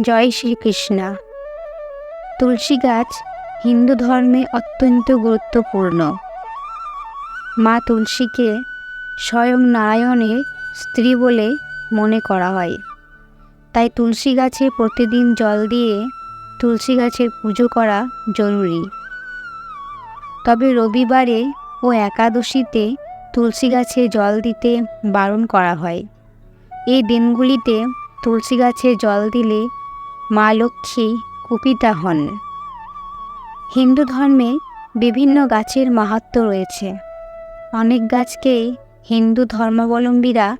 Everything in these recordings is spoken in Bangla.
জয় শ্রীকৃষ্ণ। তুলসী গাছ হিন্দু ধর্মে অত্যন্ত গুরুত্বপূর্ণ। মা তুলসীকে স্বয়ং নারায়ণের স্ত্রী বলে মনে করা হয়। তাই তুলসী গাছে প্রতিদিন জল দিয়ে তুলসী গাছের পুজো করা জরুরি। তবে রবিবারে ও একাদশীতে তুলসী গাছে জল দিতে বারণ করা হয়। এই দিনগুলিতে তুলসী গাছে জল দিলে মা লক্ষ্মী কুপিতা হন। হিন্দু ধর্মে বিভিন্ন গাছের মাহাত্ম্য রয়েছে। অনেক গাছকেই হিন্দু ধর্মাবলম্বীরা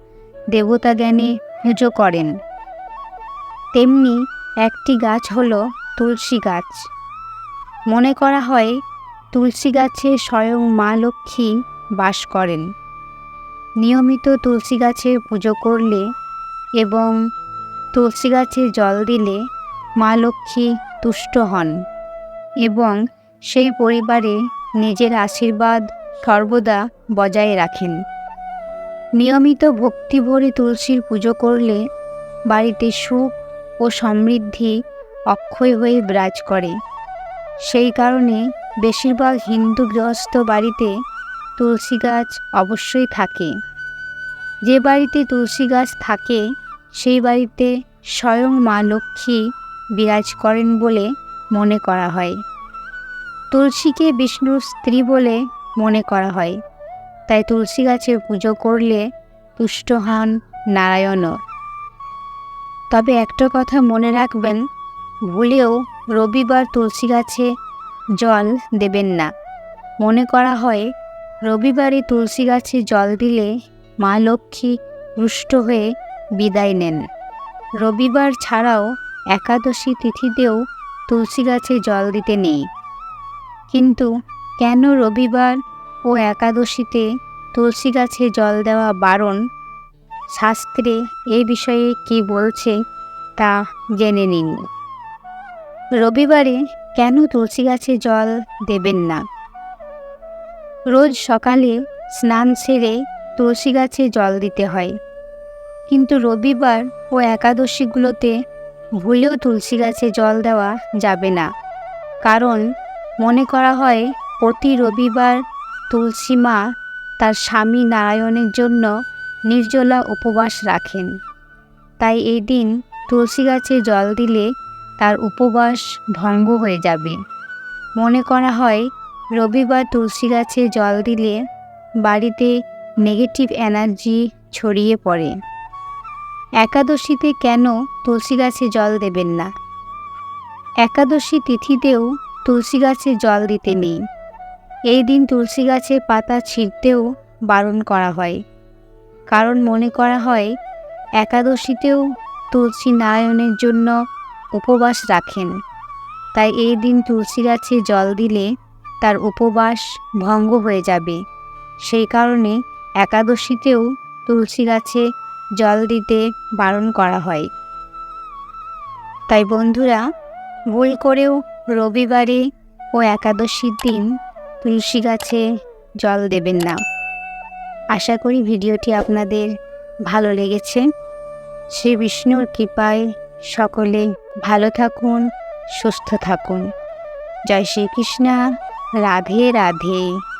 দেবতা জ্ঞানে পুজো করেন। তেমনি একটি গাছ হল তুলসী গাছ। মনে করা হয়, তুলসী গাছে স্বয়ং মা লক্ষ্মী বাস করেন। নিয়মিত তুলসী গাছের পুজো করলে এবং তুলসী গাছে জল দিলে মা লক্ষ্মী তুষ্ট হন এবং সেই পরিবারে নিজের আশীর্বাদ সর্বদা বজায় রাখেন। নিয়মিত ভক্তি ভরে তুলসীর পুজো করলে বাড়িতে সুখ ও সমৃদ্ধি অক্ষয় হয়ে বিরাজ করে। সেই কারণে বেশিরভাগ হিন্দু গৃহস্থ বাড়িতে তুলসী গাছ অবশ্যই থাকে। যে বাড়িতে তুলসী গাছ থাকে, সেই বাড়িতে স্বয়ং মা লক্ষ্মী বিরাজ করেন বলে মনে করা হয়। তুলসীকে বিষ্ণুর স্ত্রী বলে মনে করা হয়। তাই তুলসী গাছের পুজো করলে তুষ্ট হন নারায়ণও। তবে একটা কথা মনে রাখবেন, ভুলেও রবিবার তুলসী গাছে জল দেবেন না। মনে করা হয়, রবিবারে তুলসী গাছে জল দিলে মা লক্ষ্মী রুষ্ট হয়ে বিদায় নেন। রবিবার ছাড়াও একাদশী তিথিতেও তুলসী গাছে জল দিতে নেই। কিন্তু কেন রবিবার ও একাদশীতে তুলসী গাছে জল দেওয়া বারণ? শাস্ত্রে এ বিষয়ে কি বলছে তা জেনে নিন। রবিবারে কেন তুলসী গাছে জল দেবেন না? রোজ সকালে স্নান সেরে তুলসী গাছে জল দিতে হয়। কিন্তু রবিবার ও একাদশীগুলোতে ভুলেও তুলসী গাছে জল দেওয়া যাবে না। কারণ মনে করা হয়, প্রতি রবিবার তুলসী মা তার স্বামী নারায়ণের জন্য নির্জলা উপবাস রাখেন। তাই এই দিন তুলসী গাছে জল দিলে তার উপবাস ভঙ্গ হয়ে যাবে। মনে করা হয়, রবিবার তুলসী গাছে জল দিলে বাড়িতে নেগেটিভ এনার্জি ছড়িয়ে পড়ে। একাদশীতে কেন তুলসী গাছে জল দেবেন না? একাদশী তিথিতেও তুলসী গাছে জল দিতে নেই। এই দিন তুলসী গাছে পাতা ছিঁড়তেও বারণ করা হয়। কারণ মনে করা হয়, একাদশীতেও তুলসী নারায়ণের জন্য উপবাস রাখেন। তাই এই দিন তুলসী গাছে জল দিলে তার উপবাস ভঙ্গ হয়ে যাবে। সেই কারণে একাদশীতেও তুলসী গাছে জল দিতে বারণ করা হয়। তাই বন্ধুরা, ভুল করেও রবিবারে ও একাদশীর দিন তুলসী গাছে জল দেবেন না। আশা করি ভিডিওটি আপনাদের ভালো লেগেছে। শ্রী বিষ্ণুর কৃপায় সকলে ভালো থাকুন, সুস্থ থাকুন। জয় শ্রীকৃষ্ণ। রাধে রাধে।